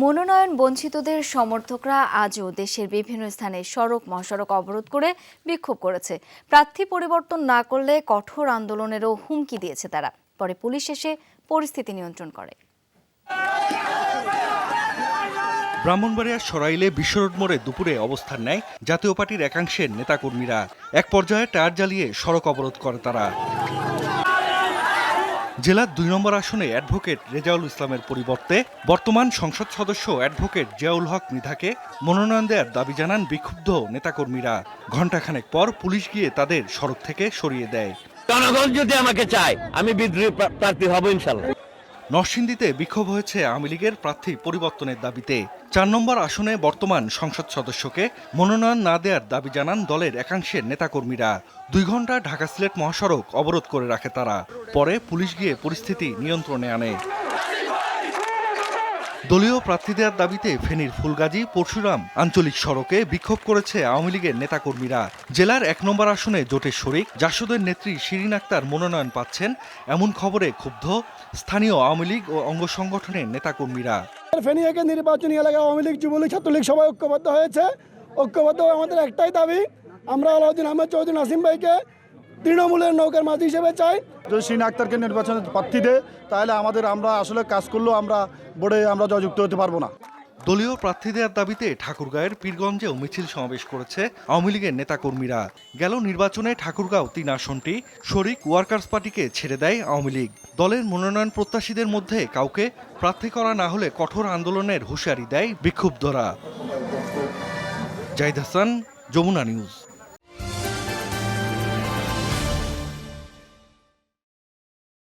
মনোনয়ন বঞ্চিতদের সমর্থকরা আজও দেশের বিভিন্ন স্থানে সড়ক মহাসড়ক অবরোধ করে বিক্ষোভ করেছে। প্রার্থী পরিবর্তন না করলে কঠোর আন্দোলনেরও হুমকি দিয়েছে তারা। পরে পুলিশ এসে পরিস্থিতি নিয়ন্ত্রণ করে। ব্রাহ্মণবাড়িয়ার সরাইলে বিশ্বরোড মোড়ে দুপুরে অবস্থান নেয় জাতীয় পার্টির একাংশের নেতাকর্মীরা। এক পর্যায়ে টায়ার জ্বালিয়ে সড়ক অবরোধ করে তারা। জেলার দুই নম্বর আসনে অ্যাডভোকেট রেজাউল ইসলামের পরিবর্তে বর্তমান সংসদ সদস্য অ্যাডভোকেট জিয়াউল হক মৃধাকে মনোনয়ন দেওয়ার দাবি জানান বিক্ষুব্ধ নেতাকর্মীরা। ঘণ্টাখানেক পর পুলিশ গিয়ে তাদের সড়ক থেকে সরিয়ে দেয়। জনগণ যদি আমাকে চায়, আমি বিদ্রোহী প্রার্থী হব ইনশাল্লাহ। নরসিংদীতে বিক্ষোভ হয়েছে আওয়ামী লীগের প্রার্থী পরিবর্তনের দাবিতে। চার নম্বর আসনে বর্তমান সংসদ সদস্যকে মনোনয়ন না দেওয়ার দাবি জানান দলের একাংশের নেতাকর্মীরা। দুই ঘণ্টা ঢাকা সিলেট মহাসড়ক অবরোধ করে রাখে তারা। পরে পুলিশ গিয়ে পরিস্থিতি নিয়ন্ত্রণে আনে। দলীয় প্রার্থী দেওয়ার দাবিতে ফেনীর ফুলগাজী, পরশুরাম আঞ্চলিক সড়কে বিক্ষোভ করেছে আওয়ামী লীগের নেতাকর্মীরা। জেলার এক নম্বর আসনে জোটের শরিক জাসদের নেত্রী শিরিন আক্তার মনোনয়ন পাচ্ছেন, এমন খবরে ক্ষুব্ধ স্থানীয় আওয়ামী লীগ ও অঙ্গ সংগঠনের নেতাকর্মীরা। ফেনী একে নির্বাচনী এলাকায় আওয়ামী লীগ যুবলীগ ছাত্রলীগ সবাই ঐক্যবদ্ধ হয়েছে। ঐক্যবদ্ধ আমাদের একটাই দাবি। আমরা আলাউদ্দিন আহমেদ চৌধুরী নাসিম ভাইকে তৃণমূলের নৌকার মাঝি হিসেবে চাই। যদি সিন আক্তারকে নির্বাচনে প্রার্থী দেয় তাহলে আমাদের আমরা আসলে কাজ করলেও আমরা বোর্ডে আমরা জয়যুক্ত হতে পারব না। দলীয় প্রার্থী দেওয়ার দাবিতে ঠাকুরগাঁয়ের পীরগঞ্জেও মিছিল সমাবেশ করেছে আওয়ামী লীগের নেতাকর্মীরা। গেল নির্বাচনে ঠাকুরগাঁও তিন আসনটি শরিক ওয়ার্কার্স পার্টিকে ছেড়ে দেয় আওয়ামী লীগ। দলের মনোনয়ন প্রত্যাশীদের মধ্যে কাউকে প্রার্থী করা না হলে কঠোর আন্দোলনের হুঁশিয়ারি দেয় বিক্ষুব্ধরা। জাহিদ হাসান যমুনা নিউজ।